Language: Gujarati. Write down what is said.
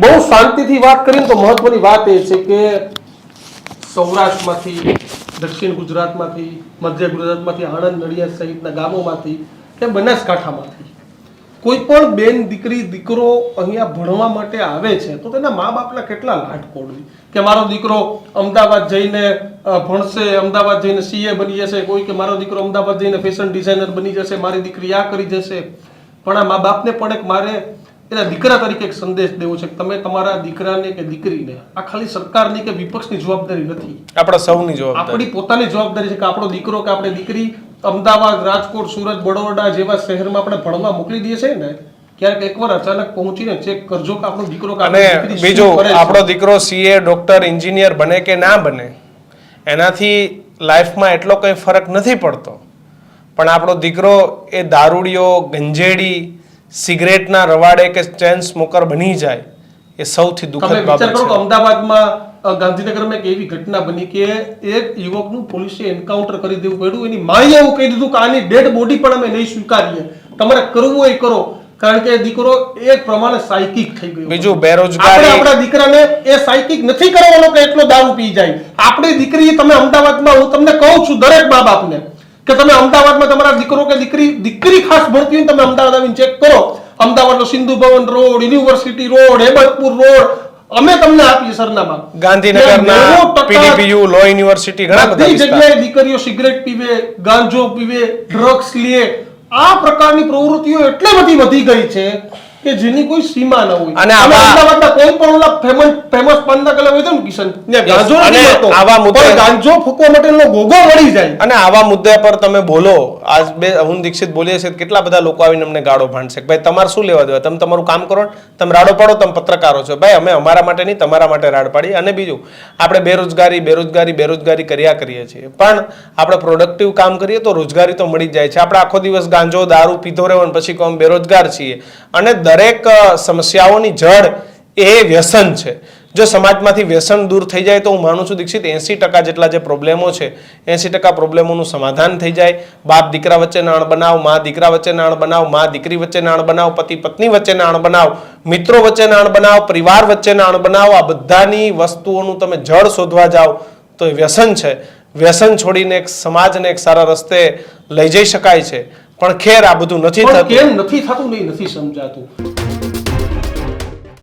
બહુ શાંતિથી વાત કરીને તો મહત્વની વાત એ છે કે સૌરાષ્ટ્રમાંથી, દક્ષિણ ગુજરાતમાંથી, મધ્ય ગુજરાતમાંથી, આણંદ, નડિયાદ સહિતના ગામોમાંથી કે બનાસકાંઠામાંથી કોઈ પણ બેન, દીકરી, દીકરો અહીંયા ભણવા માટે આવે છે, તો તેના મા બાપના કેટલા લાટ કોડવી કે મારો દીકરો અમદાવાદ જઈને ભણશે, અમદાવાદ જઈને સીએ બની જશે, કોઈ કે મારો દીકરો અમદાવાદ જઈને ફેશન ડિઝાઇનર બની જશે, મારી દીકરી આ કરી જશે. પણ આ મા બાપને પણ એક મારે એના દીકરા તરીકે એક સંદેશ દેવો છે કે તમે તમારા દીકરાને કે દીકરીને આ ખાલી સરકારની કે વિપક્ષની જવાબદારી નથી. આપણા સૌની જવાબદારી. આપણી પોતાની જવાબદારી છે કે આપણો દીકરો કે આપણે દીકરી અમદાવાદ રાજકોટ સુરત બડોદરા જેવા શહેરમાં આપણે ભણવા મોકલી દઈએ છીએ ને ક્યારેક એકવાર અચાનક પહોંચીને ચેક કરજો કે આપણો દીકરો અને બીજું. આપણો દીકરો સીએ ડોક્ટર એન્જિનિયર બને કે ના બને એનાથી લાઈફમાં એટલો કંઈ ફરક નથી પડતો. પણ આપણો દીકરો એ દારૂડિયો ગંજેડી સિગરેટના રવાડે કે ચેન સ્મોકર બની જાય એ સૌથી દુઃખદ બાબત છે. અમદાવાદમાં ગાંધીનગરમાં એક એવી ઘટના બની કે એક યુવકનું પોલીસે એન્કાઉન્ટર કરી દેવું પડ્યું એની માએ એવું કહી દીધું કે આની ડેડ બોડી પણ અમે નહીં સ્વીકારીએ. તમારે કરવું હોય કરો કારણ કે દીકરો એક પ્રમાણે સાયકિક થઈ ગયો. બીજું બેરોજગારી આપણા દીકરાને એ સાયકિક નથી કરવાનો કે એટલો દારૂ પી જાય. આપણી દીકરી તમે અમદાવાદમાં હું તમને કહું છું દરેક મા બાપને કે તમે અમદાવાદમાં તમારા દીકરો કે દીકરી દીકરી ખાસ ભણતી હોય તમે અમદાવાદ આવીને ચેક કરો. અમદાવાદનો Sindhu Bhavan road university road Hebatpur road અમે તમને આપીએ સરનામા. ગાંધીનગરના પીડીપીયુ લો યુનિવર્સિટી ઘણા બધા જગ્યાએ દીકરીઓ સિગરેટ પીવે ગાંજો પીવે ડ્રગ્સ લે. આ પ્રકારની પ્રવૃત્તિઓ એટલે બધી વધી ગઈ છે. કે જેની કોઈ સીમા ન હોય. અને આવા- કોઈ પણ ઓલા ફેમસ ફેમસ પંદા કલા હોય તો ને કિશન ત્યાં ગાંજો અને. આવા મુદ્દે- ગાંજો ફૂકવા માટેનો ગોગો મળી જાય. અને આવા મુદ્દા પર તમે બોલો. આજ બે હું દીક્ષિત બોલીએ છીએ કેટલા બધા લોકો આવીને અમને ગાળો ભાંડશે ભાઈ તમારે શું લેવા દેવા? તમે તમારું કામ કરો તમે રાડો પાડો તમે પત્રકારો છો. ભાઈ અમે અમારા માટે નહીં તમારા માટે રાડ પાડી અને બીજું આપણે બેરોજગારી બેરોજગારી બેરોજગારી કર્યા કરીએ છીએ. પણ આપણે પ્રોડક્ટિવ કામ કરીએ તો રોજગારી તો મળી જ જાય છે. આપણે આખો દિવસ ગાંજો દારૂ પીધો રહેવાનું પછી કોમ બેરોજગાર છીએ. અને દરેક સમસ્યાઓની જડ એ વ્યસન છે. જો સમાજમાંથી વ્યસન દૂર થઈ જાય તો હું માનું છું દીક્ષિત એંસી ટકા જેટલા જે પ્રોબ્લેમો છે એંસી ટકા પ્રોબ્લેમોનું સમાધાન થઈ જાય. બાપ દીકરા વચ્ચે નાણ બનાવ, મા દીકરા વચ્ચે નાણ બનાવ, મા દીકરી વચ્ચે નાણ બનાવ, પતિ પત્ની વચ્ચે નાણ બનાવ, મિત્રો વચ્ચે નાણ બનાવ, પરિવાર વચ્ચે નાણ બનાવ, આ બધાની વસ્તુઓનું તમે જળ શોધવા જાઓ તો એ વ્યસન છે. વ્યસન છોડીને એક સમાજને એક સારા રસ્તે લઈ જઈ શકાય છે. પણ ખેર આ બધું નથી થતું. કેમ નથી થતું નહીં નથી સમજાતું.